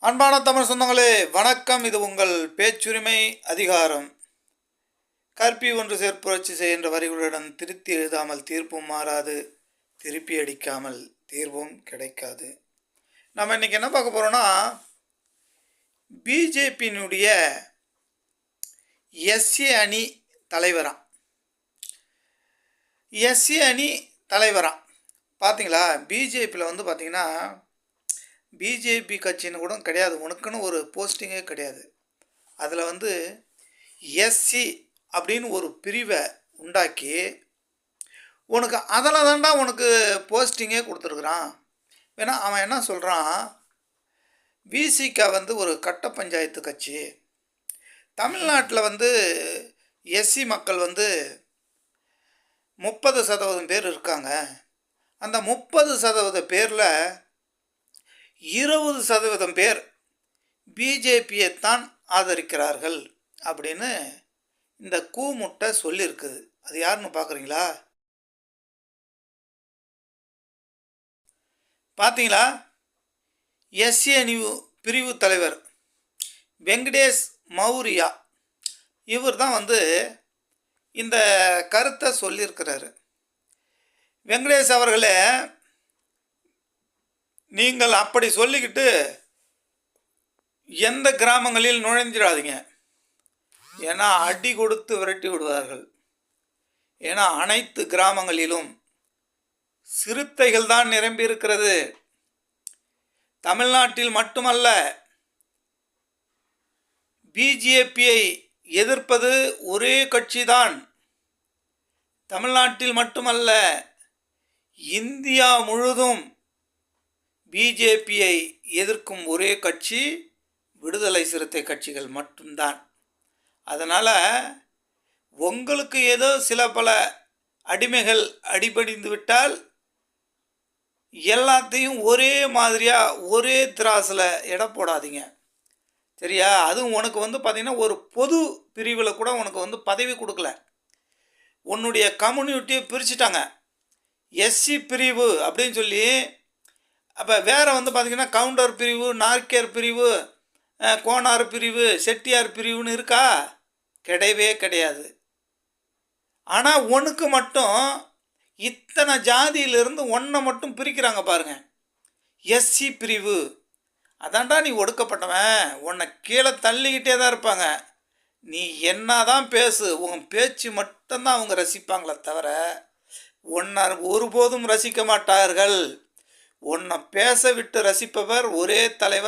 அன்பான தமிழ் சொந்தங்களே வணக்கம். இது உங்கள் பேச்சுரிமை அதிகாரம். கற்பி ஒன்று சேர்ப்புரட்சி செய்கின்ற வரிகளுடன் திருத்தி எழுதாமல் தீர்ப்பும் மாறாது. திருப்பி அடிக்காமல் தீர்வும் கிடைக்காது. நம்ம இன்றைக்கி என்ன பார்க்க போகிறோன்னா பிஜேபியினுடைய எஸ்ஏ அணி தலைவராம். எஸ்ஏ அணி தலைவராம். பார்த்தீங்களா பிஜேபியில் வந்து பார்த்திங்கன்னா பிஜேபி கட்சின்னு கூட கிடையாது. உனக்குன்னு ஒரு போஸ்டிங்கே கிடையாது. அதில் வந்து எஸ்சி அப்படின்னு ஒரு பிரிவை உண்டாக்கி உனக்கு அதில் தாண்டா உனக்கு போஸ்டிங்கே கொடுத்துருக்குறான். ஏன்னா அவன் என்ன சொல்கிறான் பிசிகா வந்து ஒரு கட்ட பஞ்சாயத்து கட்சி. தமிழ்நாட்டில் வந்து எஸ்சி மக்கள் வந்து முப்பது சதவீதம் பேர் இருக்காங்க. அந்த முப்பது சதவீத பேரில் இருபது சதவீதம் பேர் பிஜேபியை தான் ஆதரிக்கிறார்கள் அப்படின்னு இந்த கூமுட்டை சொல்லியிருக்குது. அது யாருன்னு பார்க்குறீங்களா? பார்த்தீங்களா? எஸ்ஏ அணி பிரிவு தலைவர் வெங்கடேஷ் மௌரியா இவர் தான் வந்து இந்த கருத்தை சொல்லியிருக்கிறாரு. வெங்கடேஷ் அவர்களே நீங்கள் அப்படி சொல்லிக்கிட்டு எந்த கிராமங்களில் நுழைஞ்சிடாதீங்க. ஏன்னா அடி கொடுத்து விரட்டி விடுவார்கள். ஏன்னா அனைத்து கிராமங்களிலும் சிறுத்தைகள் தான் நிரம்பி இருக்கிறது. தமிழ்நாட்டில் மட்டுமல்ல பிஜேபியை எதிர்ப்பது ஒரே கட்சிதான். தமிழ்நாட்டில் மட்டுமல்ல இந்தியா முழுதும் பிஜேபியை எதிர்க்கும் ஒரே கட்சி விடுதலை சிறுத்தை கட்சிகள் மட்டும்தான். அதனால் உங்களுக்கு ஏதோ சில பல அடிமைகள் அடிபடிந்து விட்டால் எல்லாத்தையும் ஒரே மாதிரியாக ஒரே திராசில் எடை போடாதீங்க. சரியா? அதுவும் உனக்கு வந்து பார்த்திங்கன்னா ஒரு பொது பிரிவில் கூட உனக்கு வந்து பதவி கொடுக்கல. உன்னுடைய கம்யூனிட்டியை பிரிச்சுட்டாங்க. எஸ்சி பிரிவு அப்படின்னு சொல்லி அப்போ வேறு வந்து பார்த்திங்கன்னா கவுண்டர் பிரிவு நார்க்கியர் பிரிவு கோனார் பிரிவு செட்டியார் பிரிவுன்னு இருக்கா? கிடையவே கிடையாது. ஆனால் ஒன்றுக்கு மட்டும் இத்தனை ஜாதியிலிருந்து ஒன்றை மட்டும் பிரிக்கிறாங்க பாருங்கள் எஸ்சி பிரிவு. அதான்டா நீ ஒடுக்கப்பட்டவன். உன்னை கீழே தள்ளிக்கிட்டே தான் இருப்பாங்க. நீ என்ன தான் பேசு உன் பேச்சு மட்டும்தான் அவங்க ரசிப்பாங்களே தவிர ஒன்றை ஒருபோதும் ரசிக்க மாட்டார்கள். உன்னை பேச விட்டு ரசிப்பவர் ஒரே தலைவர்